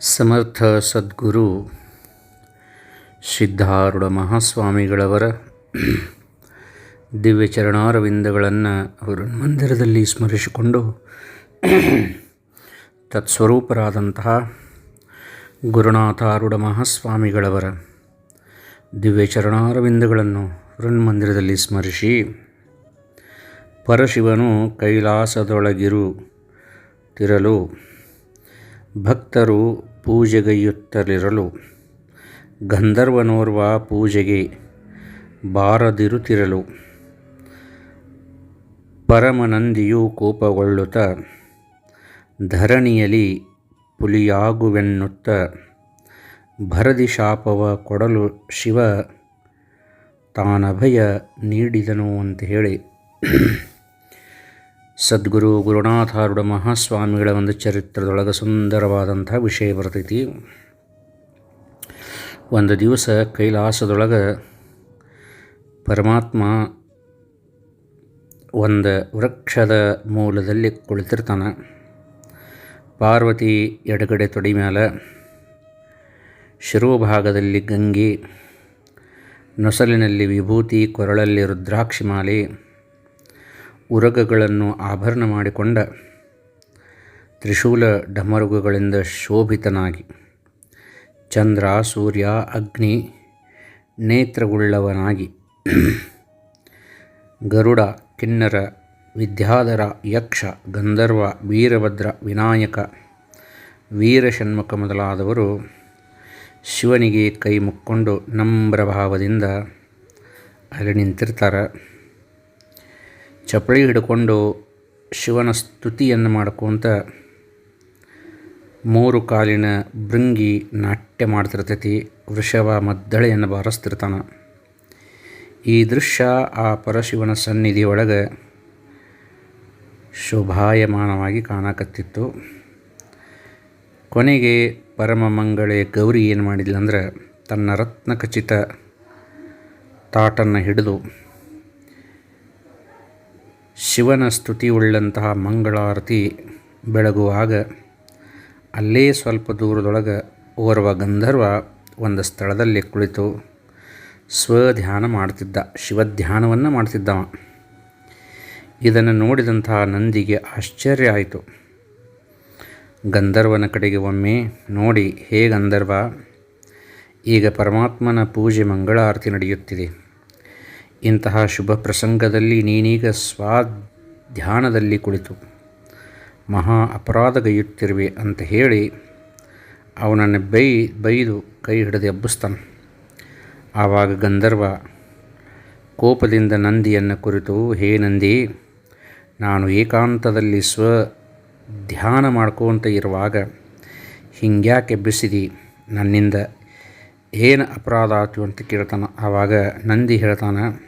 ಸಮರ್ಥ ಸದ್ಗುರು ಸಿದ್ಧಾರೂಢ ಮಹಾಸ್ವಾಮಿಗಳವರ ದಿವ್ಯ ಚರಣಾರವಿಂದಗಳನ್ನು ಅವರು ಮಂದಿರದಲ್ಲಿ ಸ್ಮರಿಸಿಕೊಂಡು ತತ್ಸ್ವರೂಪರಾದಂತಹ ಗುರುನಾಥಾರೂಢ ಮಹಾಸ್ವಾಮಿಗಳವರ ದಿವ್ಯ ಚರಣಾರವಿಂದಗಳನ್ನು ಮಂದಿರದಲ್ಲಿ ಸ್ಮರಿಸಿ, ಪರಶಿವನು ಕೈಲಾಸದೊಳಗಿರು ತಿರಲು ಭಕ್ತರು ಪೂಜೆಗೈಯುತ್ತಲಿರಲು ಗಂಧರ್ವನೋರ್ವ ಪೂಜೆಗೆ ಬಾರದಿರುತ್ತಿರಲು. ಪರಮನಂದಿಯು ಕೋಪಗೊಳ್ಳುತ್ತ, ಧರಣಿಯಲಿ ಪುಲಿಯಾಗುವೆನ್ನುತ್ತ, ಭರದಿ ಶಾಪವ ಕೊಡಲು ಶಿವ ತಾನಭಯ ನೀಡಿದನು ಅಂತ ಹೇಳಿ. ಸದ್ಗುರು ಗುರುನಾಥಾರುಡ ಮಹಾಸ್ವಾಮಿಗಳ ಒಂದು ಚರಿತ್ರದೊಳಗೆ ಸುಂದರವಾದಂಥ ವಿಷಯ ಬರ್ತೈತಿ. ಒಂದು ದಿವಸ ಕೈಲಾಸದೊಳಗೆ ಪರಮಾತ್ಮ ಒಂದು ವೃಕ್ಷದ ಮೂಲದಲ್ಲಿ ಕುಳಿತಿರ್ತಾನೆ. ಪಾರ್ವತಿ ಎಡಗಡೆ ತೊಡಿ ಮೇಲೆ ಶಿರೋಭಾಗದಲ್ಲಿ ಗಂಗೆ, ನೊಸಲಿನಲ್ಲಿ ವಿಭೂತಿ, ಕೊರಳಲ್ಲಿ ರುದ್ರಾಕ್ಷಿ ಮಾಲೆ ಉರಗಗಳನ್ನು ಆಭರಣ ಮಾಡಿಕೊಂಡ ತ್ರಿಶೂಲ ಡಮರುಗಗಳಿಂದ ಶೋಭಿತನಾಗಿ, ಚಂದ್ರ, ಸೂರ್ಯ, ಅಗ್ನಿ ನೇತ್ರಗುಳ್ಳವನಾಗಿ ಗರುಡ, ಕಿನ್ನರ, ವಿದ್ಯಾಧರ, ಯಕ್ಷ, ಗಂಧರ್ವ, ವೀರಭದ್ರ, ವಿನಾಯಕ ವೀರಷಣ್ಮುಖ ಮೊದಲಾದವರು ಶಿವನಿಗೆ ಕೈ ಮುಕ್ಕೊಂಡು ನಮ್ರಭಾವದಿಂದ ಅಲ್ಲಿ ನಿಂತಿರ್ತಾರೆ. ಚಪ್ಪಳಿ ಹಿಡ್ಕೊಂಡು ಶಿವನ ಸ್ತುತಿಯನ್ನು ಮಾಡ್ಕೊತ ಮೂರು ಕಾಲಿನ ಭೃಂಗಿ ನಾಟ್ಯ ಮಾಡ್ತಿರ್ತೈತಿ. ವೃಷಭ ಮದ್ದಳೆಯನ್ನು ಬಾರಿಸ್ತಿರ್ತಾನೆ. ಈ ದೃಶ್ಯ ಆ ಪರಶಿವನ ಸನ್ನಿಧಿಯೊಳಗೆ ಶೋಭಾಯಮಾನವಾಗಿ ಕಾಣಕತ್ತಿತ್ತು. ಕೊನೆಗೆ ಪರಮ ಮಂಗಳೆ, ಗೌರಿ ಏನು ಮಾಡಿದ್ಲಂದ್ರೆ ತನ್ನ ರತ್ನ ಖಚಿತ ತಾಟನ್ನು ಹಿಡಿದು ಶಿವನ ಸ್ತುತಿಯುಳ್ಳಂತಹ ಮಂಗಳಾರತಿ ಬೆಳಗುವಾಗ ಅಲ್ಲೇ ಸ್ವಲ್ಪ ದೂರದೊಳಗೆ ಓರ್ವ ಗಂಧರ್ವ ಒಂದು ಸ್ಥಳದಲ್ಲಿ ಕುಳಿತು ಸ್ವಧ್ಯಾನ ಮಾಡ್ತಿದ್ದ, ಶಿವಧ್ಯಾನವನ್ನು ಮಾಡ್ತಿದ್ದವ. ಇದನ್ನು ನೋಡಿದಂತಹ ನಂದಿಗೆ ಆಶ್ಚರ್ಯ ಆಯಿತು. ಗಂಧರ್ವನ ಕಡೆಗೆ ಒಮ್ಮೆ ನೋಡಿ, ಹೇ ಗಂಧರ್ವ, ಈಗ ಪರಮಾತ್ಮನ ಪೂಜೆ ಮಂಗಳಾರತಿ ನಡೆಯುತ್ತಿದೆ. ಇಂತಹ ಶುಭ ಪ್ರಸಂಗದಲ್ಲಿ ನೀನೀಗ ಸ್ವಾಧ್ಯಾನದಲ್ಲಿ ಕುಳಿತು. ಮಹಾ ಅಪರಾಧಗೈಯುತ್ತಿರುವೆ ಅಂತ ಹೇಳಿ ಅವನನ್ನು ಬೈ ಬೈದು ಕೈ ಹಿಡಿದು ಎಬ್ಬಿಸ್ತಾನೆ. ಆವಾಗ ಗಂಧರ್ವ ಕೋಪದಿಂದ ನಂದಿಯನ್ನು ಕುರಿತು, ಹೇ ನಂದಿ, ನಾನು ಏಕಾಂತದಲ್ಲಿ ಸ್ವ ಧ್ಯಾನ ಮಾಡ್ಕೊತ ಇರುವಾಗ ಹಿಂಗ್ಯಾಕೆ ಎಬ್ಬಿಸಿದಿ? ನನ್ನಿಂದ ಏನು ಅಪರಾಧ ಆಯ್ತು? ಅಂತ ಕೇಳ್ತಾನೆ. ಆವಾಗ ನಂದಿ ಹೇಳ್ತಾನೆ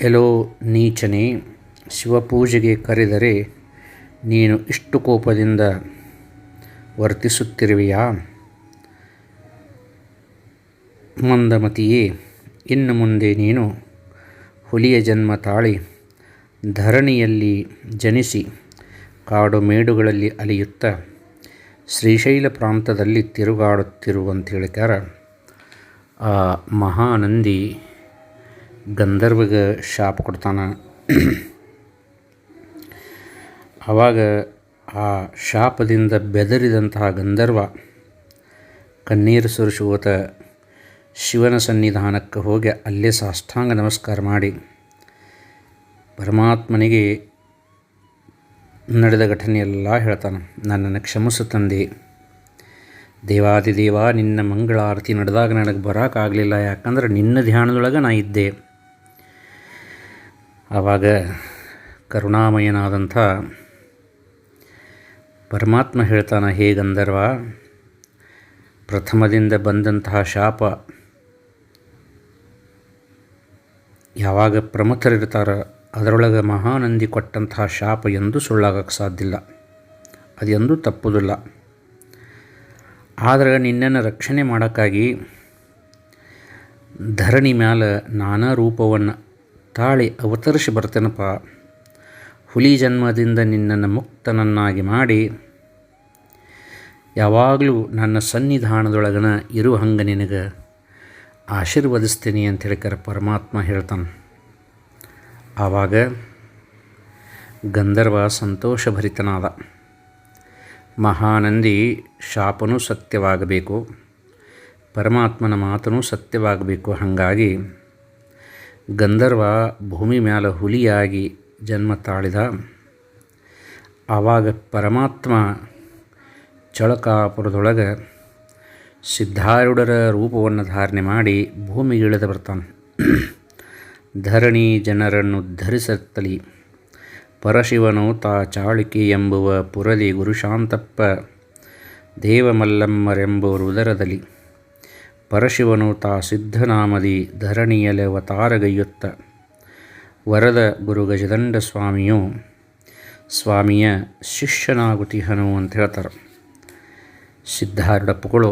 ಎಲ್ಲೋ ನೀಚನೇ, ಶಿವಪೂಜೆಗೆ ಕರೆದರೆ ನೀನು ಇಷ್ಟು ಕೋಪದಿಂದ ವರ್ತಿಸುತ್ತಿರುವೆಯಾ? ಮಂದಮತಿಯೇ, ಇನ್ನು ಮುಂದೆ ನೀನು ಹುಲಿಯ ಜನ್ಮ ತಾಳಿ ಧರಣಿಯಲ್ಲಿ ಜನಿಸಿ ಕಾಡು ಮೇಡುಗಳಲ್ಲಿ ಅಲಿಯುತ್ತ ಶ್ರೀಶೈಲ ಪ್ರಾಂತದಲ್ಲಿ ತಿರುಗಾಡುತ್ತಿರುವಂತ ಹೇಳಿಕಾರ ಆ ಮಹಾನಂದಿ ಗಂಧರ್ವಗೆ ಶಾಪ ಕೊಡ್ತಾನೆ. ಆವಾಗ ಆ ಶಾಪದಿಂದ ಬೆದರಿದಂತಹ ಗಂಧರ್ವ ಕಣ್ಣೀರು ಸುರಿಸುವತ ಶಿವನ ಸನ್ನಿಧಾನಕ್ಕೆ ಹೋಗಿ ಅಲ್ಲೇ ಸಾಷ್ಟಾಂಗ ನಮಸ್ಕಾರ ಮಾಡಿ ಪರಮಾತ್ಮನಿಗೆ ನಡೆದ ಘಟನೆಯೆಲ್ಲ ಹೇಳ್ತಾನೆ. ನನ್ನನ್ನು ಕ್ಷಮಿಸು ತಂದೆ. ದೇವಾದಿದೇವ ನಿನ್ನ ಮಂಗಳಾರತಿ ನಡೆದಾಗ ನನಗೆ ಬರೋಕ್ಕಾಗಲಿಲ್ಲ ಯಾಕಂದ್ರೆ ನಿನ್ನ ಧ್ಯಾನದೊಳಗೆ ನಾ ಇದ್ದೆ. ಆವಾಗ ಕರುಣಾಮಯನಾದಂಥ ಪರಮಾತ್ಮ ಹೇಳ್ತಾನೆ ಹೇಗಂದರ್ವ ಪ್ರಥಮದಿಂದ ಬಂದಂತಹ ಶಾಪ ಯಾವಾಗ ಪ್ರಮುಖರಿರ್ತಾರ, ಅದರೊಳಗೆ ಮಹಾನಂದಿ ಕೊಟ್ಟಂತಹ ಶಾಪ ಎಂದು ಸುಳ್ಳಾಗಕ್ಕೆ ಸಾಧ್ಯ ಅದು ಎಂದೂ ತಪ್ಪುದಿಲ್ಲ. ಆದರೆ ನಿನ್ನನ್ನು ರಕ್ಷಣೆ ಮಾಡೋಕ್ಕಾಗಿ ಧರಣಿ ಮ್ಯಾಲ ನಾನಾ ರೂಪವನ್ನು ತಾಳಿ ಅವತರಿಸಿ ಬರ್ತೇನಪ್ಪ. ಹುಲಿ ಜನ್ಮದಿಂದ ನಿನ್ನನ್ನು ಮುಕ್ತನನ್ನಾಗಿ ಮಾಡಿ. ಯಾವಾಗಲೂ ನನ್ನ ಸನ್ನಿಧಾನದೊಳಗನ ಇರು ಹಂಗೆ ನಿನಗೆ. ಆಶೀರ್ವದಿಸ್ತೀನಿ ಅಂತ ಹೇಳ್ಕರ ಪರಮಾತ್ಮ ಹೇಳ್ತಾನೆ. ಆವಾಗ ಗಂಧರ್ವ ಸಂತೋಷಭರಿತನಾದ ಮಹಾನಂದಿ ಶಾಪನೂ ಸತ್ಯವಾಗಬೇಕು. ಪರಮಾತ್ಮನ ಮಾತನೂ ಸತ್ಯವಾಗಬೇಕು. ಹಾಗಾಗಿ ಗಂಧರ್ವ ಭೂಮಿ ಮ್ಯಾಲ ಹುಲಿಯಾಗಿ ಜನ್ಮ ತಾಳಿದ. ಆವಾಗ ಪರಮಾತ್ಮ ಚಳಕಾಪುರದೊಳಗೆ ಸಿದ್ಧಾರೂಢರ ರೂಪವನ್ನು ಧಾರಣೆ ಮಾಡಿ ಭೂಮಿಗೆ ಇಳಿದು ಬರ್ತಾನೆ. ಧರಣಿ ಜನರನ್ನು ಧರಿಸತ್ತಲಿ. ಪರಶಿವನು ತಾ ಚಾಳಿಕೆ ಎಂಬುವ ಪುರಲಿ ಗುರುಶಾಂತಪ್ಪ ದೇವಮಲ್ಲಮ್ಮರೆಂಬುವರು ಉದರದಲ್ಲಿ. ಪರಶಿವನು ತಾ ಸಿದ್ಧನಾಮದಿ ಧರಣಿಯಲೆ ಅವತಾರಗೈಯುತ್ತ. ವರದ ಗುರು ಗಜದಂಡ ಸ್ವಾಮಿಯು, ಸ್ವಾಮಿಯ ಶಿಷ್ಯನಾಗುತಿಹನು ಅಂತ ಹೇಳ್ತಾರೆ. ಸಿದ್ಧಾರೂಢಪ್ಪಗಳು,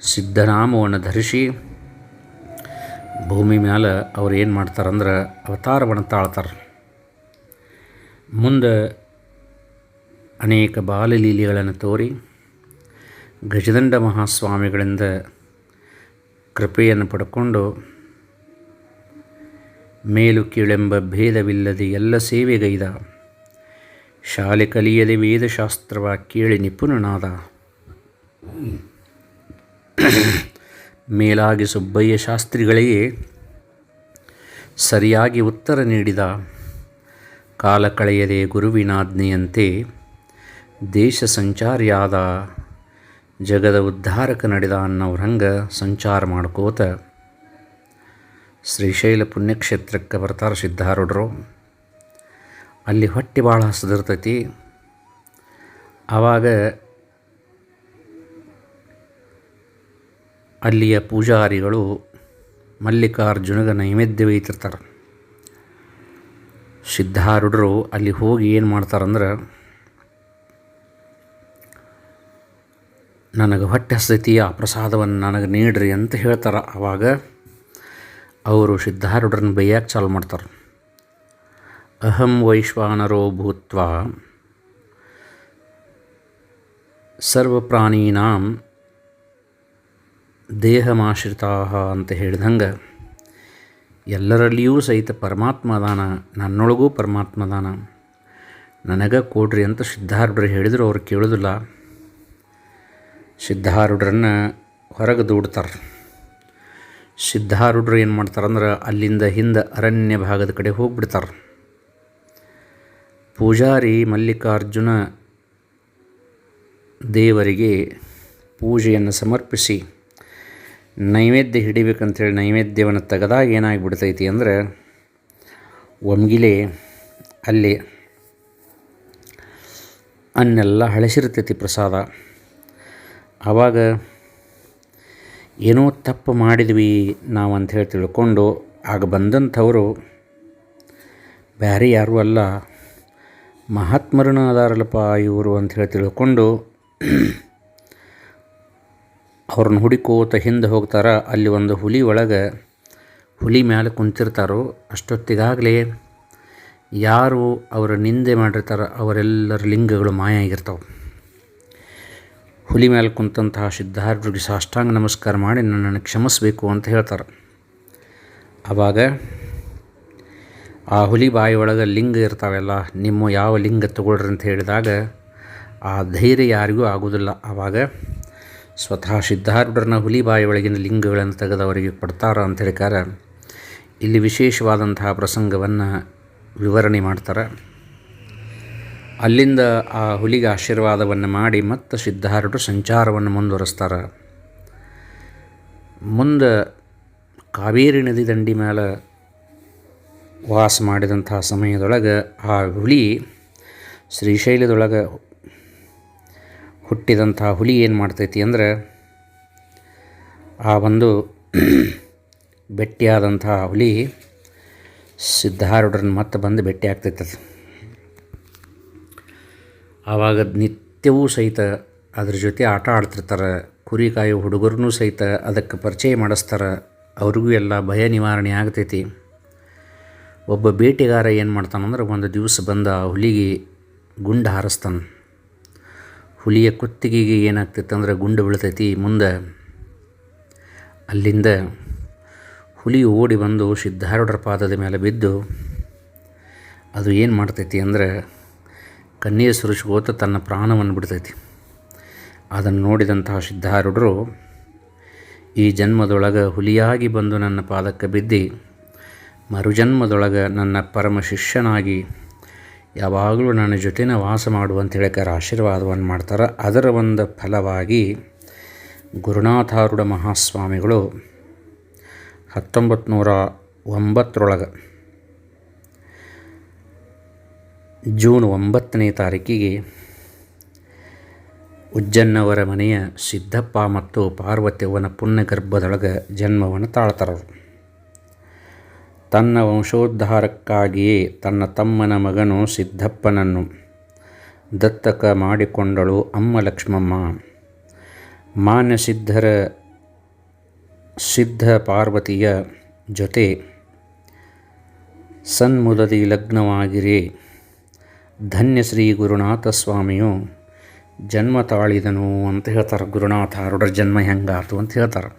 ಸಿದ್ಧನಾಮವನ್ನು ಧರಿಸಿ ಭೂಮಿ ಮ್ಯಾಲ ಅವ್ರು ಏನು ಮಾಡ್ತಾರಂದ್ರೆ ಅವತಾರವನ್ನು ತಾಳ್ತಾರೆ. ಮುಂದೆ ಅನೇಕ ಬಾಲಲೀಲೆಗಳನ್ನು ತೋರಿ ಗಜದಂಡ ಮಹಾಸ್ವಾಮಿಗಳಿಂದ ಕೃಪೆಯನ್ನು ಪಡ್ಕೊಂಡು ಮೇಲು ಕೀಳೆಂಬ ಭೇದವಿಲ್ಲದೆ ಎಲ್ಲ ಸೇವೆಗೈದ, ಶಾಲೆ ಕಲಿಯದೆ ವೇದಶಾಸ್ತ್ರವ ಕೇಳಿ ನಿಪುಣನಾದ. ಮೇಲಾಗಿ ಸುಬ್ಬಯ್ಯ ಶಾಸ್ತ್ರಿಗಳಿಗೆ ಸರಿಯಾಗಿ ಉತ್ತರ ನೀಡಿದ, ಕಾಲ ಕಳೆಯದೆ ಗುರುವಿನಾಜ್ಞೆಯಂತೆ ದೇಶ ಸಂಚಾರಿಯಾದ ಜಗದ ಉದ್ಧಾರಕ ನಡೆದ ಅನ್ನೋರು ಹಂಗೆ ಸಂಚಾರ ಮಾಡ್ಕೋತ ಶ್ರೀಶೈಲ ಪುಣ್ಯಕ್ಷೇತ್ರಕ್ಕೆ ಬರ್ತಾರೆ ಸಿದ್ಧಾರೂಢರು. ಅಲ್ಲಿ ಹೊಟ್ಟೆ ಭಾಳ ಹಸ್ದಿರ್ತೈತಿ ಆವಾಗ ಅಲ್ಲಿಯ ಪೂಜಾರಿಗಳು ಮಲ್ಲಿಕಾರ್ಜುನಗ ನೈವೇದ್ಯ ಒಯ್ತಿರ್ತಾರೆ ಸಿದ್ಧಾರೂಢರು ಅಲ್ಲಿ ಹೋಗಿ ಏನು ಮಾಡ್ತಾರಂದ್ರೆ ನನಗೆ ಹೊಟ್ಟೆ ಸ್ಥಿತಿಯ ಆ ಪ್ರಸಾದವನ್ನು ನನಗೆ ನೀಡ್ರಿ ಅಂತ ಹೇಳ್ತಾರೆ. ಆವಾಗ ಅವರು ಸಿದ್ಧಾರೂಢರನ್ನ ಬೈಯಕ್ಕೆ ಚಾಲು ಮಾಡ್ತಾರೆ. ಅಹಂ ವೈಶ್ವಾನರೋ ಭೂತ್ವ ಸರ್ವಪ್ರಾಣೀನಾಂ ದೇಹಮಾಶ್ರಿತಾ ಅಂತ ಹೇಳಿದಂಗೆ ಎಲ್ಲರಲ್ಲಿಯೂ ಸಹಿತ ಪರಮಾತ್ಮ ಅದಾನ ನನ್ನೊಳಗೂ ಪರಮಾತ್ಮ ಅದಾನ ನನಗೆ ಕೊಡ್ರಿ ಅಂತ ಸಿದ್ಧಾರ್ಢರು ಹೇಳಿದರು, ಅವ್ರು ಕೇಳೋದಿಲ್ಲ. ಸಿದ್ಧಾರೂಢರನ್ನು ಹೊರಗೆ ದೂಡ್ತಾರೆ. ಸಿದ್ಧಾರೂಢರು ಏನು ಮಾಡ್ತಾರಂದ್ರೆ ಅಲ್ಲಿಂದ ಹಿಂದೆ ಅರಣ್ಯ ಭಾಗದ ಕಡೆ ಹೋಗ್ಬಿಡ್ತಾರೆ. ಪೂಜಾರಿ ಮಲ್ಲಿಕಾರ್ಜುನ ದೇವರಿಗೆ ಪೂಜೆಯನ್ನು ಸಮರ್ಪಿಸಿ ನೈವೇದ್ಯ ಹಿಡಿಬೇಕಂತೇಳಿ ನೈವೇದ್ಯವನ್ನು ತೆಗೆದಾಗ ಏನಾಗಿಬಿಡ್ತೈತಿ ಅಂದರೆ ಒಮ್ಗಿಲೆ ಅಲ್ಲಿ ಅನ್ನೆಲ್ಲ ಹಳಸಿರ್ತೈತಿ ಪ್ರಸಾದ. ಆವಾಗ ಏನೋ ತಪ್ಪು ಮಾಡಿದ್ವಿ ನಾವು ಅಂಥೇಳಿ ತಿಳ್ಕೊಂಡು ಆಗ ಬಂದಂಥವರು ಬೇರೆ ಯಾರೂ ಅಲ್ಲ ಮಹಾತ್ಮರನ ಅದಾರಲ್ಲಪ್ಪ ಇವರು ಅಂಥೇಳಿ ತಿಳ್ಕೊಂಡು ಅವ್ರನ್ನ ಹುಡುಕೋತ ಹಿಂದೆ ಹೋಗ್ತಾರೆ. ಅಲ್ಲಿ ಒಂದು ಹುಲಿ ಒಳಗೆ ಹುಲಿ ಮ್ಯಾಲೆ ಕುಂತಿರ್ತಾರೋ ಅಷ್ಟೊತ್ತಿಗಾಗಲೇ ಯಾರು ಅವರ ನಿಂದೆ ಮಾಡಿರ್ತಾರೋ ಅವರೆಲ್ಲರ ಲಿಂಗಗಳು ಮಾಯ ಆಗಿರ್ತಾವೆ. ಹುಲಿ ಮೇಲೆ ಕುಂತಹ ಸಿದ್ಧಾರ್ಥಿಗೆ ಸಾಷ್ಟಾಂಗ ನಮಸ್ಕಾರ ಮಾಡಿ ನನ್ನನ್ನು ಕ್ಷಮಿಸಬೇಕು ಅಂತ ಹೇಳ್ತಾರೆ. ಆವಾಗ ಆ ಹುಲಿ ಬಾಯಿಯೊಳಗೆ ಲಿಂಗ ಇರ್ತಾವೆಲ್ಲ, ನಿಮ್ಮ ಯಾವ ಲಿಂಗ ತಗೊಳ್ರಿ ಅಂತ ಹೇಳಿದಾಗ ಆ ಧೈರ್ಯ ಯಾರಿಗೂ ಆಗೋದಿಲ್ಲ ಆವಾಗ ಸ್ವತಃ ಸಿದ್ಧಾರ್ಢರನ್ನ ಹುಲಿ ಬಾಯಿಯೊಳಗಿನ ಲಿಂಗಗಳನ್ನು ತೆಗೆದು ಅವರಿಗೆ ಕೊಡ್ತಾರ ಅಂತ ಹೇಳಿಕಾರ. ಇಲ್ಲಿ ವಿಶೇಷವಾದಂತಹ ಪ್ರಸಂಗವನ್ನು ವಿವರಣೆ ಮಾಡ್ತಾರೆ. ಅಲ್ಲಿಂದ ಆ ಹುಲಿಗೆ ಆಶೀರ್ವಾದವನ್ನು ಮಾಡಿ ಮತ್ತು ಸಿದ್ಧಾರೂಢರು ಸಂಚಾರವನ್ನು ಮುಂದುವರಿಸ್ತಾರೆ. ಮುಂದೆ ಕಾವೇರಿ ನದಿ ದಂಡಿ ಮೇಲೆ ವಾಸ ಮಾಡಿದಂಥ ಸಮಯದೊಳಗೆ ಆ ಹುಲಿ ಶ್ರೀಶೈಲದೊಳಗೆ ಹುಟ್ಟಿದಂಥ ಹುಲಿ ಏನು ಮಾಡ್ತೈತಿ ಅಂದರೆ ಆ ಒಂದು ಭೇಟಿಯಾದಂಥ ಹುಲಿ ಸಿದ್ಧಾರೂಢರನ್ನ ಮತ್ತೆ ಬಂದು ಭೇಟಿ ಆಗ್ತೈತಿ ಅದು. ಆವಾಗ ನಿತ್ಯವೂ ಸಹಿತ ಅದ್ರ ಜೊತೆ ಆಟ ಆಡ್ತಿರ್ತಾರೆ ಕುರಿ ಕಾಯೋ ಹುಡುಗರನ್ನೂ ಸಹಿತ ಅದಕ್ಕೆ ಪರಿಚಯ ಮಾಡಿಸ್ತಾರೆ, ಅವ್ರಿಗೂ ಎಲ್ಲ ಭಯ ನಿವಾರಣೆ ಆಗ್ತೈತಿ. ಒಬ್ಬ ಬೇಟೆಗಾರ ಏನು ಮಾಡ್ತಾನಂದ್ರೆ ಒಂದು ದಿವಸ ಬಂದ ಹುಲಿಗೆ ಗುಂಡು ಹಾರಿಸ್ತಾನೆ. ಹುಲಿಯ ಕುತ್ತಿಗೆಗೆ ಏನಾಗ್ತೈತೆ ಅಂದ್ರೆ ಗುಂಡು ಬೀಳ್ತೈತಿ. ಮುಂದೆ ಅಲ್ಲಿಂದ ಹುಲಿ ಓಡಿ ಬಂದು ಸಿದ್ಧಾರೂಢರ ಪಾದದ ಮೇಲೆ ಬಿದ್ದು ಅದು ಏನು ಮಾಡ್ತೈತಿ ಅಂದ್ರೆ ಕಣ್ಣೀರು ಸುರಿಸ್ಕೋತ ತನ್ನ ಪ್ರಾಣವನ್ನು ಬಿಡ್ತೈತಿ. ಅದನ್ನು ನೋಡಿದಂತಹ ಸಿದ್ಧಾರೂಢರು, ಈ ಜನ್ಮದೊಳಗೆ ಹುಲಿಯಾಗಿ ಬಂದು ನನ್ನ ಪಾದಕ್ಕೆ ಬಿದ್ದು, ಮರುಜನ್ಮದೊಳಗೆ ನನ್ನ ಪರಮ ಶಿಷ್ಯನಾಗಿ ಯಾವಾಗಲೂ ನನ್ನ ಜೊತೆನ ವಾಸ ಮಾಡುವಂತ ಹೇಳ್ಕಾರ ಆಶೀರ್ವಾದವನ್ನು ಮಾಡ್ತಾರೆ, ಅದರ ಒಂದು ಫಲವಾಗಿ ಗುರುನಾಥಾರೂಢ ಮಹಾಸ್ವಾಮಿಗಳು ಹತ್ತೊಂಬತ್ತು ನೂರ ಒಂಬತ್ತರೊಳಗೆ ಜೂನ್ ಒಂಬತ್ತನೇ ತಾರೀಕಿಗೆ ಉಜ್ಜನ್ನವರ ಮನೆಯ ಸಿದ್ದಪ್ಪ ಮತ್ತು ಪಾರ್ವತಿಯವನ ಪುಣ್ಯಗರ್ಭದೊಳಗೆ ಜನ್ಮವನ್ನು ತಾಳ್ತಾರರು. ತನ್ನ ವಂಶೋದ್ಧಾರಕ್ಕಾಗಿಯೇ ತನ್ನ ತಮ್ಮನ ಮಗನು ಸಿದ್ದಪ್ಪನನ್ನು ದತ್ತಕ ಮಾಡಿಕೊಂಡಳು ಅಮ್ಮ ಲಕ್ಷ್ಮಮ್ಮ. ಮಾನ್ಯ ಸಿದ್ಧರ ಸಿದ್ಧ ಪಾರ್ವತಿಯ ಜೊತೆ ಸನ್ಮುದದಿ ಲಗ್ನವಾಗಿರಿ ಧನ್ಯ ಶ್ರೀ ಗುರುನಾಥ ಸ್ವಾಮಿಯು, ಜನ್ಮ ತಾಳಿದನು ಅಂತ ಹೇಳ್ತಾರೆ. ಗುರುನಾಥಾರುಡರ ಜನ್ಮ ಹೆಂಗಾತು ಅಂತ ಹೇಳ್ತಾರೆ.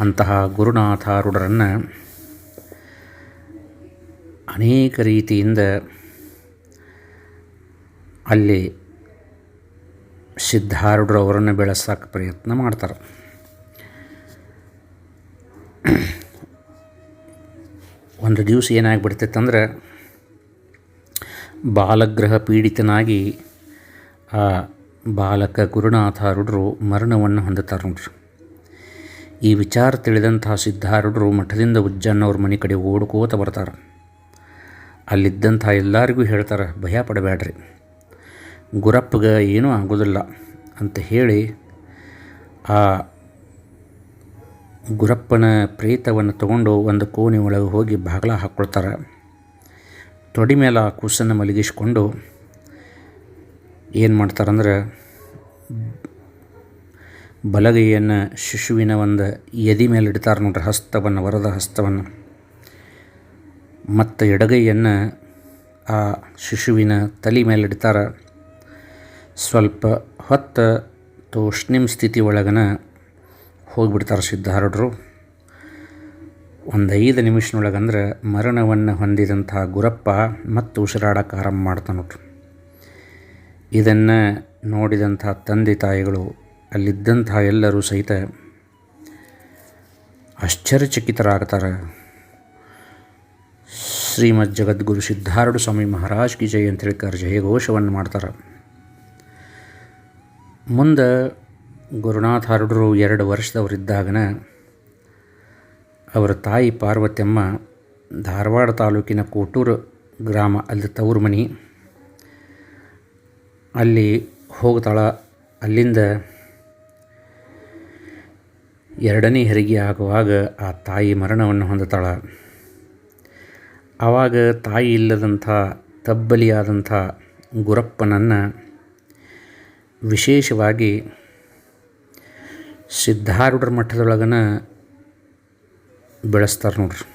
ಅಂತಹ ಗುರುನಾಥಾರುಡರನ್ನು ಅನೇಕ ರೀತಿಯಿಂದ ಅಲ್ಲಿ ಸಿದ್ಧಾರುಡ್ರವರನ್ನು ಅವರನ್ನು ಬೆಳೆಸೋಕೆ ಪ್ರಯತ್ನ ಮಾಡ್ತಾರೆ. ಒಂದು ದಿವಸ ಏನಾಗ್ಬಿಡ್ತೈತೆ ಅಂದ್ರೆ ಬಾಲಗ್ರಹ ಪೀಡಿತನಾಗಿ ಆ ಬಾಲಕ ಗುರುನಾಥಾರುಡ್ರು ಮರಣವನ್ನು ಹೊಂದುತ್ತಾರೆ ನೋಡ್ರಿ. ಈ ವಿಚಾರ ತಿಳಿದಂತಹ ಸಿದ್ಧಾರುಡರು ಮಠದಿಂದ ಉಜ್ಜನ್ನವ್ರ ಮನೆ ಕಡೆ ಓಡ್ಕೋತ ಬರ್ತಾರೆ. ಅಲ್ಲಿದ್ದಂಥ ಎಲ್ಲರಿಗೂ ಹೇಳ್ತಾರೆ, ಭಯ ಪಡಬೇಡ್ರಿ. ಗುರಪ್ಪಗೆ ಏನೂ ಆಗೋದಿಲ್ಲ ಅಂತ ಹೇಳಿ ಆ ಗುರಪ್ಪನ ಪ್ರೇತವನ್ನು ತಗೊಂಡು ಒಂದು ಕೋಣೆ ಒಳಗೆ ಹೋಗಿ ಬಾಗಿಲ ಹಾಕ್ಕೊಳ್ತಾರೆ. ತೊಡಿ ಮೇಲೆ ಆ ಕೂಸನ್ನು ಮಲಗಿಸ್ಕೊಂಡು ಏನು ಮಾಡ್ತಾರಂದ್ರೆ ಬಲಗೈಯನ್ನು ಶಿಶುವಿನ ಒಂದು ಎದಿ ಮೇಲೆ ಇಡ್ತಾರೆ ನೋಡ್ರಿ, ಹಸ್ತವನ್ನು, ವರದ ಹಸ್ತವನ್ನು. ಮತ್ತು ಎಡಗೈಯನ್ನು ಆ ಶಿಶುವಿನ ತಲೆ ಮೇಲೆ ಇಡ್ತಾರೆ. ಸ್ವಲ್ಪ ಹೊತ್ತು ತೋಷ್ಣಿಮ್ ಸ್ಥಿತಿ ಒಳಗನ ಹೋಗಿಬಿಡ್ತಾರೆ ಸಿದ್ಧಾರೂಢರು. ಒಂದು ಐದು ನಿಮಿಷನೊಳಗಂದ್ರೆ ಮರಣವನ್ನು ಹೊಂದಿದಂಥ ಗುರಪ್ಪ ಮತ್ತು ಉಸಿರಾಡಕ್ಕೆ ಆರಂಭ ಮಾಡ್ತಾನೆ ನೋಡ್ರಿ ಇದನ್ನು ನೋಡಿದಂಥ ತಂದೆ ತಾಯಿಗಳು ಅಲ್ಲಿದ್ದಂಥ ಎಲ್ಲರೂ ಸಹಿತ ಆಶ್ಚರ್ಯಚಕಿತರಾಗ್ತಾರೆ. ಶ್ರೀಮದ್ ಜಗದ್ಗುರು ಸಿದ್ಧಾರೂಢ ಸ್ವಾಮಿ ಮಹಾರಾಜ್ ಕಿ ಜೈ ಅಂತ ಹೇಳ್ತಾರೆ ಜಯಘೋಷವನ್ನು ಮಾಡ್ತಾರೆ. ಮುಂದೆ ಗುರುನಾಥಾರೂಢರು ಎರಡು ವರ್ಷದವರಿದ್ದಾಗನ ಅವರ ತಾಯಿ ಪಾರ್ವತಿಯಮ್ಮ ಧಾರವಾಡ ತಾಲೂಕಿನ ಕೋಟೂರು ಗ್ರಾಮ ಅಲ್ಲಿ ತವರು ಮನೆ ಅಲ್ಲಿ ಹೋಗ್ತಾಳ. ಅಲ್ಲಿಂದ ಎರಡನೇ ಹೆರಿಗೆ ಆಗುವಾಗ ಆ ತಾಯಿ ಮರಣವನ್ನು ಹೊಂದುತ್ತಾಳ ಆವಾಗ ತಾಯಿ ಇಲ್ಲದಂಥ, ತಬ್ಬಲಿಯಾದಂಥ ಗುರಪ್ಪನನ್ನು ವಿಶೇಷವಾಗಿ ಸಿದ್ಧಾರೂಢರ ಮಠದೊಳಗನ ಬೆಳೆಸ್ತಾರೆ ನೋಡ್ರಿ.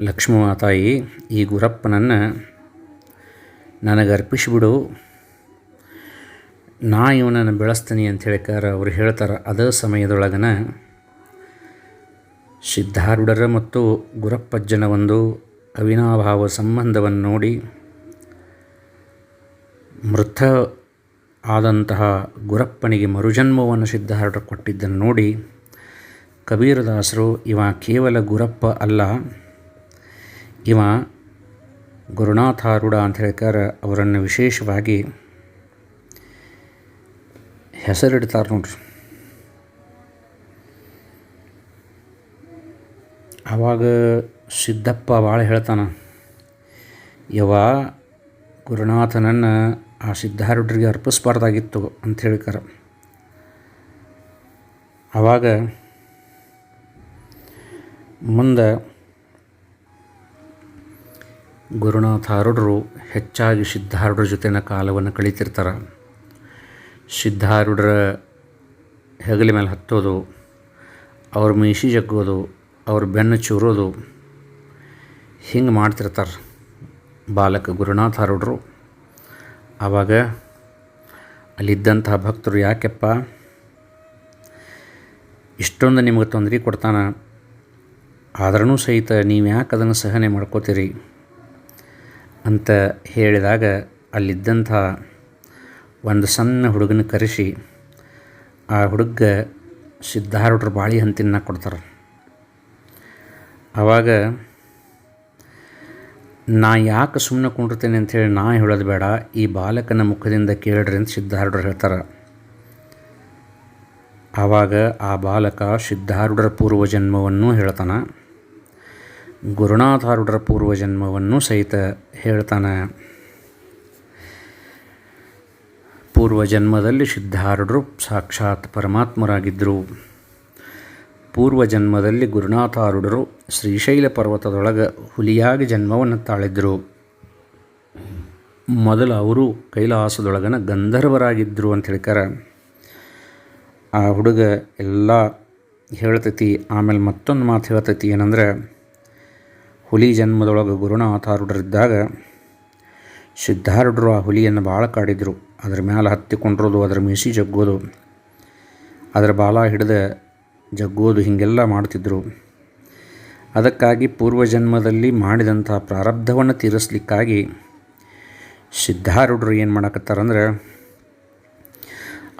ಲಕ್ಷ್ಮೀ ತಾಯಿ ಈ ಗುರಪ್ಪನನ್ನು ನನಗೆ ಅರ್ಪಿಸಿಬಿಡು ನಾ ಇವನನ್ನು ಬೆಳೆಸ್ತೀನಿ ಅಂತ ಹೇಳಿಕಾರ ಅವ್ರು ಹೇಳ್ತಾರೆ. ಅದೇ ಸಮಯದೊಳಗನ ಸಿದ್ಧಾರೂಢರ ಮತ್ತು ಗುರಪ್ಪಜ್ಜನ ಒಂದು ಅವಿನಾಭಾವ ಸಂಬಂಧವನ್ನು ನೋಡಿ ಮೃತ ಆದಂತಹ ಗುರಪ್ಪನಿಗೆ ಮರುಜನ್ಮವನ್ನು ಸಿದ್ಧಾರೂಢರು ಕೊಟ್ಟಿದ್ದನ್ನು ನೋಡಿ ಕಬೀರದಾಸರು, ಇವ ಕೇವಲ ಗುರಪ್ಪ ಅಲ್ಲ, ಇವ ಗುರುನಾಥಾರೂಢ ಅಂತ ಹೇಳ್ತಾರೆ ಅವರನ್ನು ವಿಶೇಷವಾಗಿ ಹೆಸರಿಡ್ತಾರೆ ನೋಡ್ರಿ. ಆವಾಗ ಸಿದ್ದಪ್ಪ ಭಾಳ ಹೇಳ್ತಾನೆ ಯವ ಗುರುನಾಥನನ್ನು ಆ ಸಿದ್ಧಾರೂಢರಿಗೆ ಅರ್ಪಿಸ್ಬಾರ್ದಾಗಿತ್ತು ಅಂತ ಹೇಳ್ತಾರೆ ಆವಾಗ ಮುಂದೆ ಗುರುನಾಥಾರುಡರು ಹೆಚ್ಚಾಗಿ ಸಿದ್ಧಾರುಡ್ರ ಜೊತೆನ ಕಾಲವನ್ನು ಕಳೀತಿರ್ತಾರೆ. ಸಿದ್ಧಾರುಡ್ರ ಹೆಗಲ ಮೇಲೆ ಹತ್ತೋದು, ಅವ್ರ ಮೀಸಿ ಜಗ್ಗೋದು, ಅವ್ರ ಬೆನ್ನು ಚೂರೋದು, ಹಿಂಗೆ ಮಾಡ್ತಿರ್ತಾರೆ ಬಾಲಕ ಗುರುನಾಥಾರುಡರು ಆವಾಗ ಅಲ್ಲಿದ್ದಂತಹ ಭಕ್ತರು ಯಾಕೆಪ್ಪ, ಇಷ್ಟೊಂದು ನಿಮಗೆ ತೊಂದರೆ ಕೊಡ್ತಾನೆ ಆದ್ರೂ ಸಹಿತ ನೀವು ಯಾಕೆ ಅದನ್ನು ಸಹನೆ ಮಾಡ್ಕೋತೀರಿ? ಅಂತ ಹೇಳಿದಾಗ ಅಲ್ಲಿದ್ದಂಥ ಒಂದು ಸಣ್ಣ ಹುಡುಗನ ಕರೆಸಿ, ಆ ಹುಡುಗ ಸಿದ್ಧಾರೂಢರು ಬಾಳಿ ಹಂತಿನ ಕೊಡ್ತಾರೆ. ಆವಾಗ ನಾ ಯಾಕೆ ಸುಮ್ಮನೆ ಕುಂಡಿರ್ತೇನೆ ಅಂಥೇಳಿ ನಾ ಹೇಳೋದು ಬೇಡ, ಈ ಬಾಲಕನ ಮುಖದಿಂದ ಕೇಳ್ರಿ ಅಂತ ಸಿದ್ಧಾರೂಢರು ಹೇಳ್ತಾರೆ. ಆವಾಗ ಆ ಬಾಲಕ ಸಿದ್ಧಾರೂಢರ ಪೂರ್ವಜನ್ಮವನ್ನು ಹೇಳ್ತಾನೆ. ಗುರುನಾಥಾರೂಢರ ಪೂರ್ವಜನ್ಮವನ್ನು ಸಹಿತ ಹೇಳ್ತಾನೆ. ಪೂರ್ವಜನ್ಮದಲ್ಲಿ ಸಿದ್ಧಾರುಡರು ಸಾಕ್ಷಾತ್ ಪರಮಾತ್ಮರಾಗಿದ್ದರು. ಪೂರ್ವಜನ್ಮದಲ್ಲಿ ಗುರುನಾಥಾರುಡರು ಶ್ರೀಶೈಲ ಪರ್ವತದೊಳಗೆ ಹುಲಿಯಾಗಿ ಜನ್ಮವನ್ನು ತಾಳಿದ್ರು. ಮೊದಲು ಅವರು ಕೈಲಾಸದೊಳಗನ ಗಂಧರ್ವರಾಗಿದ್ದರು ಅಂತ ಹೇಳ್ತಾರೆ ಆ ಹುಡುಗ ಎಲ್ಲ ಹೇಳ್ತೈತಿ, ಆಮೇಲೆ ಮತ್ತೊಂದು ಮಾತು ಹೇಳ್ತೈತಿ ಏನಂದ್ರೆ ಹುಲಿ ಜನ್ಮದೊಳಗೆ ಗುರುನಾಥಾರೂಢರಿದ್ದಾಗ ಸಿದ್ಧಾರುಡರು ಆ ಹುಲಿಯನ್ನು ಭಾಳ ಕಾಡಿದ್ರು. ಅದ್ರ ಮ್ಯಾಲೆ ಹತ್ತಿಕೊಂಡಿರೋದು, ಅದರ ಮೀಸಿ ಜಗ್ಗೋದು. ಅದರ ಬಾಲ ಹಿಡಿದ ಜಗ್ಗೋದು ಹೀಗೆಲ್ಲ ಮಾಡ್ತಿದ್ದರು ಅದಕ್ಕಾಗಿ ಪೂರ್ವಜನ್ಮದಲ್ಲಿ ಮಾಡಿದಂಥ ಪ್ರಾರಬ್ಧವನ್ನು ತೀರಿಸ್ಲಿಕ್ಕಾಗಿ ಸಿದ್ಧಾರೂಢರು ಏನು ಮಾಡಕತ್ತಾರಂದ್ರೆ,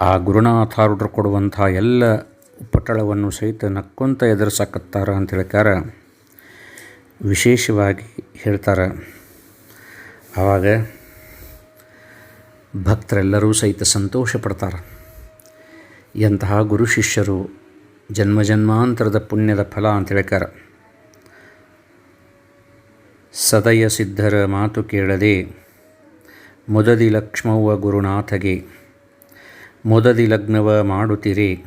ಆ ಗುರುನಾಥಾರೂಢರು ಕೊಡುವಂಥ ಎಲ್ಲ ಉಪಟಳವನ್ನು ಸಹಿತ ನಕ್ಕೊಂತ ಎದುರಿಸಕತ್ತಾರ ಅಂತ ಹೇಳ್ಕಾರ ವಿಶೇಷವಾಗಿ ಹೇಳ್ತಾರೆ. ಆವಾಗ ಭಕ್ತರೆಲ್ಲರೂ ಸಹಿತ ಸಂತೋಷ ಪಡ್ತಾರೆ ಎಂತಹ ಗುರು ಶಿಷ್ಯರು ಜನ್ಮ ಜನ್ಮಾಂತರದ ಪುಣ್ಯದ ಫಲ ಅಂತ ಹೇಳ್ಕಾರ ಸದಯ ಸಿದ್ಧರ ಮಾತು ಕೇಳದೆ ಮೊದದಿ ಲಕ್ಷ್ಮವ್ವ ಗುರುನಾಥಗೆ, ಮೊದದಿ ಲಗ್ನವ ಮಾಡುತ್ತಿರೇ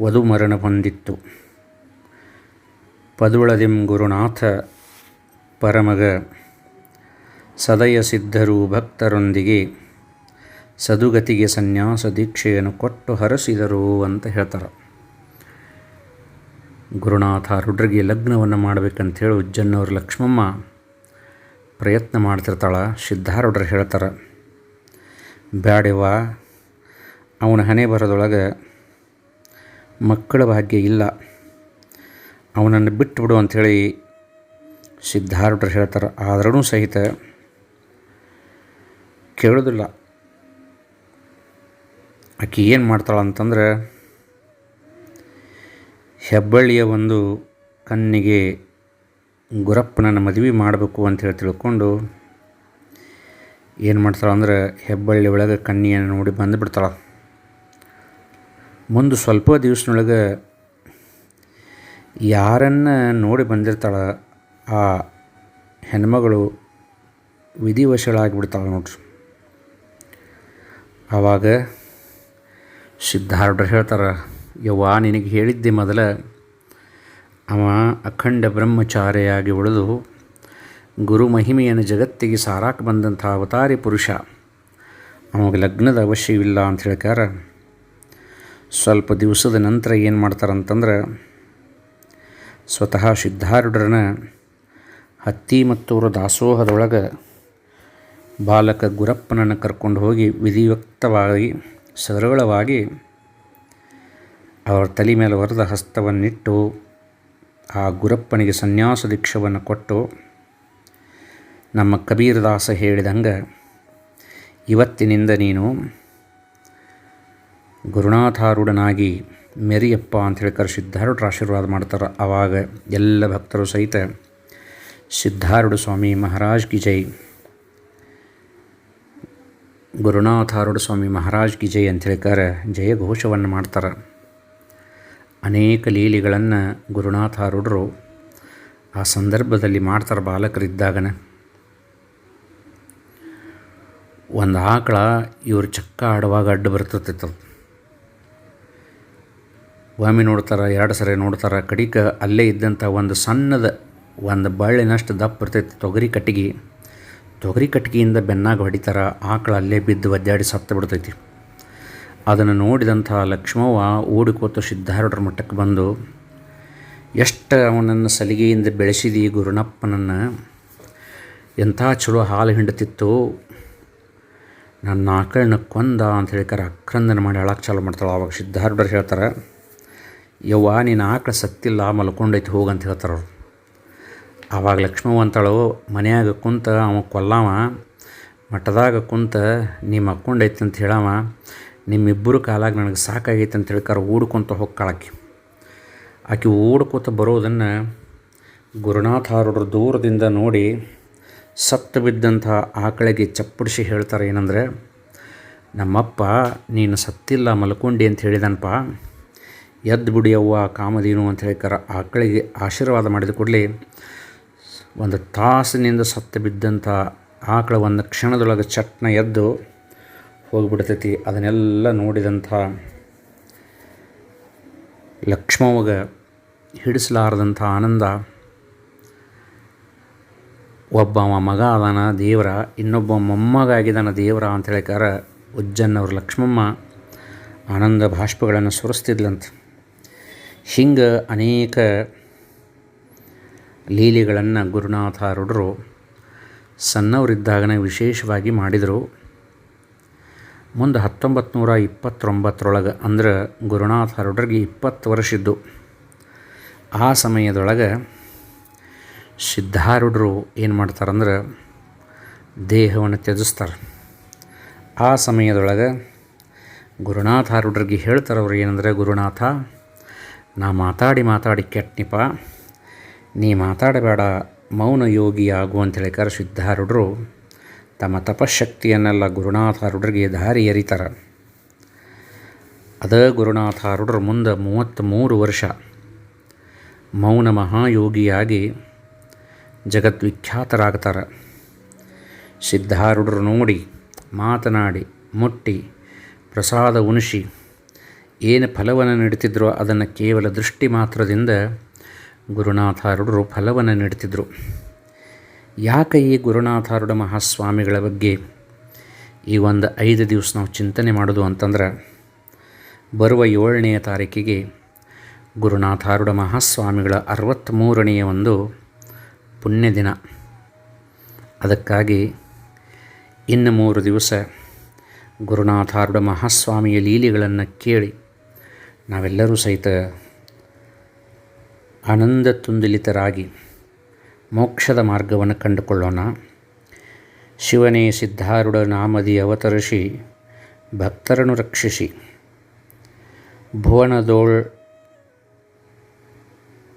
ವಧು ಮರಣ ಹೊಂದಿತ್ತು. ಪದುಳದಿಂ ಗುರುನಾಥ ಪರಮಗ ಸದಯ ಸಿದ್ಧರು ಭಕ್ತರೊಂದಿಗೆ ಸದುಗತಿಗೆ ಸನ್ಯಾಸ ದೀಕ್ಷೆಯನ್ನು ಕೊಟ್ಟು ಹರಸಿದರು ಅಂತ ಹೇಳ್ತಾರೆ. ಗುರುನಾಥ ರುಡ್ರಿಗೆ ಲಗ್ನವನ್ನು ಮಾಡಬೇಕಂಥೇಳಿ ಉಜ್ಜನ್ನವ್ರ ಲಕ್ಷ್ಮಮ್ಮ ಪ್ರಯತ್ನ ಮಾಡ್ತಿರ್ತಾಳೆ. ಸಿದ್ಧಾರೂಢರು ಹೇಳ್ತಾರೆ ಬ್ಯಾಡೆವಾ ಅವನ ಹಣೆ ಬರೋದೊಳಗೆ ಮಕ್ಕಳ ಭಾಗ್ಯ ಇಲ್ಲ. ಅವನನ್ನು ಬಿಟ್ಟು ಬಿಡು ಅಂಥೇಳಿ ಸಿದ್ಧಾರೂಢರು ಹೇಳ್ತಾರೆ. ಆದರೂ ಸಹಿತ ಕೇಳೋದಿಲ್ಲ. ಆಕೆ ಏನು ಮಾಡ್ತಾಳೆ ಅಂತಂದ್ರೆ ಹೆಬ್ಬಳ್ಳಿಯ ಒಂದು ಕಣ್ಣಿಗೆ ಗುರಪ್ಪನನ್ನ ಮದುವೆ ಮಾಡಬೇಕು ಅಂತೇಳಿ ತಿಳ್ಕೊಂಡು ಏನು ಮಾಡ್ತಾಳೆ ಅಂದ್ರೆ ಹೆಬ್ಬಳ್ಳಿ ಒಳಗೆ ಕನ್ನಿಯನ್ನು ನೋಡಿ ಬಂದುಬಿಡ್ತಾಳೆ. ಮುಂದೆ ಸ್ವಲ್ಪ ದಿವಸದೊಳಗೆ ಯಾರನ್ನು ನೋಡಿ ಬಂದಿರ್ತಾಳೆ, ಆ ಹೆಣ್ಮಗಳು ವಿಧಿವಶಳಾಗಿಬಿಡ್ತಾಳೆ ನೋಡ್ರಿ. ಆವಾಗ ಸಿದ್ಧಾರ್ಢ ಹೇಳ್ತಾರೆ, ಯವ್ವ, ನಿನಗೆ ಹೇಳಿದ್ದೆ ಮೊದಲ, ಅವ ಅಖಂಡ ಬ್ರಹ್ಮಚಾರಿಯಾಗಿ ಉಳಿದು ಗುರು ಮಹಿಮೆಯನ್ನು ಜಗತ್ತಿಗೆ ಸಾರಾಕ ಬಂದಂಥ ಅವತಾರಿ ಪುರುಷ. ಅವಾಗ ಲಗ್ನದ ಅವಶ್ಯವಿಲ್ಲ ಅಂತ ಹೇಳ್ಕಾರ ಸ್ವಲ್ಪ ದಿವಸದ ನಂತರ ಏನು ಮಾಡ್ತಾರಂತಂದ್ರೆ ಸ್ವತಃ ಸಿದ್ಧಾರೂಢರನ ಹತ್ತಿ ಮತ್ತೂರು ದಾಸೋಹದೊಳಗೆ ಬಾಲಕ ಗುರಪ್ಪನನ್ನು ಕರ್ಕೊಂಡು ಹೋಗಿ ವಿಧಿಯುಕ್ತವಾಗಿ ಸರಳವಾಗಿ ಅವರ ತಲೆ ಮೇಲೆ ಹೊರದ ಹಸ್ತವನ್ನಿಟ್ಟು ಆ ಗುರಪ್ಪನಿಗೆ ಸನ್ಯಾಸ ದೀಕ್ಷವನ್ನು ಕೊಟ್ಟು, ನಮ್ಮ ಕಬೀರದಾಸ ಹೇಳಿದಂಗೆ, ಇವತ್ತಿನಿಂದ ನೀನು ಗುರುನಾಥಾರೂಢನಾಗಿ ಮೆರಿಯಪ್ಪ ಅಂಥೇಳಿ ಕರೆ ಸಿದ್ಧಾರೂಢರು ಆಶೀರ್ವಾದ ಮಾಡ್ತಾರೆ. ಆವಾಗ ಎಲ್ಲ ಭಕ್ತರು ಸಹಿತ ಸಿದ್ಧಾರೂಢ ಸ್ವಾಮಿ ಮಹಾರಾಜ್ ಕಿ ಜೈ ಗುರುನಾಥಾರೂಢ ಸ್ವಾಮಿ ಮಹಾರಾಜ್ ಕಿ ಜೈ ಅಂತ ಕರೆ ಜಯ ಘೋಷವನ್ನು ಮಾಡ್ತಾರೆ. ಅನೇಕ ಲೀಲೆಗಳನ್ನು ಗುರುನಾಥಾರೂಢರು ಆ ಸಂದರ್ಭದಲ್ಲಿ ಮಾಡ್ತಾರೆ ಬಾಲಕರಿದ್ದಾಗನ. ಒಂದು ಆಕಳ ಇವ್ರು ಚಕ್ಕ ಆಡುವಾಗ ಅಡ್ಡು ಬರ್ತಿರ್ತಿತ್ತು ಒಮ್ಮೆ ನೋಡ್ತಾರೆ, ಎರಡು ಸರಿ ನೋಡ್ತಾರೆ, ಕಡಿಕ ಅಲ್ಲೇ ಇದ್ದಂಥ ಒಂದು ಸಣ್ಣದ ಒಂದು ಬಳ್ಳಿನಷ್ಟು ದಪ್ಪ ಇರ್ತೈತಿ. ತೊಗರಿ ಕಟ್ಟಿಗೆ, ತೊಗರಿ ಕಟ್ಟಿಗೆಯಿಂದ ಬೆನ್ನಾಗ ಹೊಡಿತಾರೆ, ಆಕಳು ಅಲ್ಲೇ ಬಿದ್ದು ಒದ್ದಾಡಿ ಸತ್ತು ಬಿಡ್ತೈತಿ. ಅದನ್ನು ನೋಡಿದಂಥ ಲಕ್ಷ್ಮವ್ವ ಓಡಿಕೋತ ಸಿದ್ಧಾರೂಢರ ಮಟ್ಟಕ್ಕೆ ಬಂದು, ಎಷ್ಟು ಅವನನ್ನು ಸಲಿಗೆಯಿಂದ ಬೆಳೆಸಿದಿ ಗುರುನಪ್ಪನನ್ನು? ಎಂಥ ಚಲೋ ಹಾಲು ಹಿಂಡುತ್ತಿತ್ತು ನನ್ನ ಆಕಳನ್ನ ಕೊಂದ ಅಂತ ಹೇಳ್ತಾರೆ ಅಕ್ರಂದನ ಮಾಡಿ ಅಳಕ್ಕೆ ಚಾಲು ಮಾಡ್ತಾಳೆ. ಆವಾಗ ಸಿದ್ಧಾರೂಢರು ಹೇಳ್ತಾರೆ ಯವ್ವ, ನೀನು ಆಕಳ ಸತ್ತಿಲ್ಲ ಮಲ್ಕೊಂಡೈತಿ ಹೋಗಂತ ಹೇಳ್ತಾರೆ ಅವ್ರು. ಆವಾಗ ಲಕ್ಷ್ಮವ್ವ ಮನ್ಯಾಗ ಕುಂತ ಅವ ಕೊಲ್ಲವ, ಮಠದಾಗ ಕುಂತ ನೀ ಮಕ್ಕೊಂಡೈತಿ ಅಂತ ಹೇಳವ, ನಿಮ್ಮಿಬ್ಬರು ಕಾಲಾಗ ನನಗೆ ಸಾಕಾಗೈತೆ ಅಂತ ಹೇಳ್ಕಾರ ಓಡ್ಕೊತ ಹೊಕ್ಕಾಳಕ್ಕೆ. ಆಕೆ ಓಡ್ಕೊತ ಬರೋದನ್ನು ಗುರುನಾಥಾರೂಢರು ದೂರದಿಂದ ನೋಡಿ ಸತ್ತು ಬಿದ್ದಂಥ ಆಕಳಿಗೆ ಚಪ್ಪಡಿಸಿ ಹೇಳ್ತಾರೆ ಏನಂದರೆ, ನಮ್ಮಪ್ಪ, ನೀನು ಸತ್ತಿಲ್ಲ, ಮಲ್ಕೊಂಡಿ ಅಂತ ಹೇಳಿದನಪ್ಪ ಎದ್ದು ಬಿಡಿ ಅವ್ವ ಕಾಮಧೇನು ಅಂತ ಕರ ಆಕಳಿಗೆ ಆಶೀರ್ವಾದ ಮಾಡಿದ ಕೂಡಲೇ ಒಂದು ತಾಸಿನಿಂದ ಸತ್ತು ಬಿದ್ದಂಥ ಆಕಳ ಒಂದು ಕ್ಷಣದೊಳಗೆ ಚಟ್ನ ಎದ್ದು ಹೋಗಿಬಿಡ್ತೈತಿ. ಅದನ್ನೆಲ್ಲ ನೋಡಿದಂಥ ಲಕ್ಷ್ಮವ್ವಗ ಹಿಡಿಸಲಾರದಂಥ ಆನಂದ. ಒಬ್ಬ ಮಗ ಅದಾನ ದೇವರ. ಇನ್ನೊಬ್ಬ ಮೊಮ್ಮಗ ದೇವರ ಅಂತ ಹೇಳಿಕಾರ ಉಜ್ಜನ್ನವ್ರ ಲಕ್ಷ್ಮಮ್ಮ ಆನಂದ ಬಾಷ್ಪಗಳನ್ನು ಸುರಿಸ್ತಿದ್ಲಂತ. ಹಿಂಗೆ ಅನೇಕ ಲೀಲೆಗಳನ್ನು ಗುರುನಾಥಾರೂಢರು ಸಣ್ಣವರಿದ್ದಾಗನೇ ವಿಶೇಷವಾಗಿ ಮಾಡಿದರು. ಮುಂದೆ ಹತ್ತೊಂಬತ್ತು ನೂರ ಇಪ್ಪತ್ತೊಂಬತ್ತರೊಳಗೆ ಅಂದ್ರೆ ಗುರುನಾಥಾರೂಢರಿಗೆ ಇಪ್ಪತ್ತು ವರ್ಷ ಇದ್ದು ಆ ಸಮಯದೊಳಗೆ ಸಿದ್ಧಾರೂಢರು ಏನು ಮಾಡ್ತಾರಂದ್ರೆ ದೇಹವನ್ನು ತ್ಯಜಿಸ್ತಾರೆ. ಆ ಸಮಯದೊಳಗೆ ಗುರುನಾಥಾರೂಢರಿಗೆ ಹೇಳ್ತಾರೆ ಅವ್ರು ಏನಂದರೆ, ಗುರುನಾಥ ನಾ ಮಾತಾಡಿ ಮಾತಾಡಿ ಕೆಟ್ಟನಿಪ ನೀ ಮಾತಾಡಬೇಡ, ಮೌನ ಯೋಗಿ ಆಗು ಅಂತ ಕರೆ ಸಿದ್ಧಾರೂಢರು ತಮ್ಮ ತಪಶಕ್ತಿಯನ್ನೆಲ್ಲ ಗುರುನಾಥಾರೂಢರಿಗೆ ದಾರಿ ಎರಿತಾರೆ. ಅದ ಗುರುನಾಥಾರೂಢರು ಮುಂದೆ ಮೂವತ್ತ್ಮೂರು ವರ್ಷ. ಮೌನ ಮಹಾಯೋಗಿಯಾಗಿ ಜಗದ್ವಿಖ್ಯಾತರಾಗ್ತಾರೆ. ಸಿದ್ಧಾರುಡ್ರು ನೋಡಿ, ಮಾತನಾಡಿ, ಮುಟ್ಟಿ, ಪ್ರಸಾದ ಉಣಿಸಿ ಏನು ಫಲವನ್ನು ನೀಡ್ತಿದ್ರೋ ಅದನ್ನು ಕೇವಲ ದೃಷ್ಟಿ ಮಾತ್ರದಿಂದ ಗುರುನಾಥಾರುಡರು ಫಲವನ್ನು ನೀಡ್ತಿದ್ದರು ಯಾಕೆ ಈ ಗುರುನಾಥಾರುಡ ಮಹಾಸ್ವಾಮಿಗಳ ಬಗ್ಗೆ ಈ ಒಂದು ಐದು ದಿವಸ ನಾವು ಚಿಂತನೆ ಮಾಡೋದು ಅಂತಂದ್ರೆ, ಬರುವ ಏಳನೆಯ ತಾರೀಕಿಗೆ ಗುರುನಾಥಾರುಡ ಮಹಾಸ್ವಾಮಿಗಳ ಅರವತ್ತ್ಮೂರನೆಯ ಒಂದು ಪುಣ್ಯ ದಿನ ಅದಕ್ಕಾಗಿ ಇನ್ನು ಮೂರು ದಿವಸ ಗುರುನಾಥಾರುಡ ಮಹಾಸ್ವಾಮಿಯ ಲೀಲೆಗಳನ್ನು ಕೇಳಿ ನಾವೆಲ್ಲರೂ ಸಹಿತ ಆನಂದ ತುಂದಿಲಿತರಾಗಿ ಮೋಕ್ಷದ ಮಾರ್ಗವನ್ನು ಕಂಡುಕೊಳ್ಳೋಣ. ಶಿವನೇ ಸಿದ್ಧಾರೂಢ ನಾಮದಿ ಅವತರಿಸಿ ಭಕ್ತರನ್ನು ರಕ್ಷಿಸಿ. ಭುವನದೋಳ್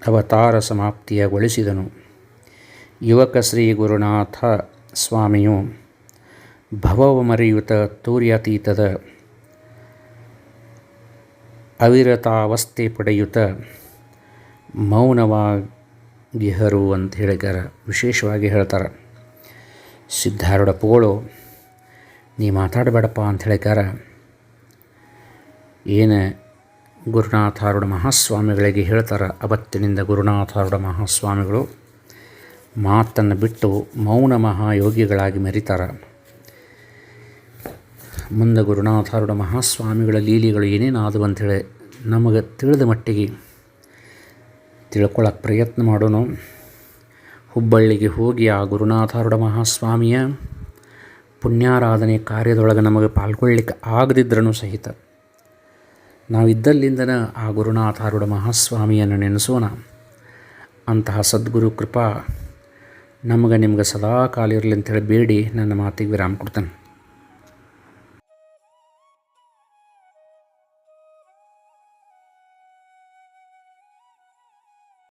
ಅವತಾರ ಸಮಾಪ್ತಿಯಗೊಳಿಸಿದನು. ಯುವಕ ಶ್ರೀ ಗುರುನಾಥ ಸ್ವಾಮಿಯು ಭವವ ಮರೆಯುತ ತೂರ್ಯಾತೀತದ ಅವಿರತಾವಸ್ಥೆ ಪಡೆಯುತ್ತ ಮೌನವಾಗಿಹರು ಅಂತ ಹೇಳಿಕಾರ ವಿಶೇಷವಾಗಿ ಹೇಳ್ತಾರೆ. ಸಿದ್ಧಾರೂಢ ಪುಗಳು, ನೀ ಮಾತಾಡಬೇಡಪ್ಪ ಅಂತ ಹೇಳಿಕಾರ ಏನು ಗುರುನಾಥಾರೂಢ ಮಹಾಸ್ವಾಮಿಗಳಿಗೆ ಹೇಳ್ತಾರೆ, ಅವತ್ತಿನಿಂದ ಗುರುನಾಥಾರೂಢ ಮಹಾಸ್ವಾಮಿಗಳು ಮಾತನ್ನು ಬಿಟ್ಟು ಮೌನ ಮಹಾಯೋಗಿಗಳಾಗಿ ಮೆರಿತಾರೆ. ಮುಂದೆ ಗುರುನಾಥಾರುಡ ಮಹಾಸ್ವಾಮಿಗಳ ಲೀಲೆಗಳು ಏನೇನಾದವು ಅಂಥೇಳಿ ನಮಗೆ ತಿಳಿದ ಮಟ್ಟಿಗೆ ತಿಳ್ಕೊಳ್ಳೋಕೆ ಪ್ರಯತ್ನ ಮಾಡೋಣ. ಹುಬ್ಬಳ್ಳಿಗೆ ಹೋಗಿ ಆ ಗುರುನಾಥಾರುಡ ಮಹಾಸ್ವಾಮಿಯ ಪುಣ್ಯಾರಾಧನೆ ಕಾರ್ಯದೊಳಗೆ ನಮಗೆ ಪಾಲ್ಗೊಳ್ಳಿಕ್ಕೆ ಆಗದಿದ್ರೂ ಸಹಿತ ನಾವಿದ್ದಲ್ಲಿಂದನ ಆ ಗುರುನಾಥಾರುಡ ಮಹಾಸ್ವಾಮಿಯನ್ನು ನೆನೆಸೋಣ. ಅಂತಹ ಸದ್ಗುರು ಕೃಪಾ ನಮಗೆ ನಿಮ್ಗೆ ಸದಾ ಕಾಲ ಇರಲಿ ಅಂತೇಳಿ ಬೇಡಿ. ನನ್ನ ಮಾತಿಗೆ ವಿರಾಮ ಕೊಡ್ತೇನೆ.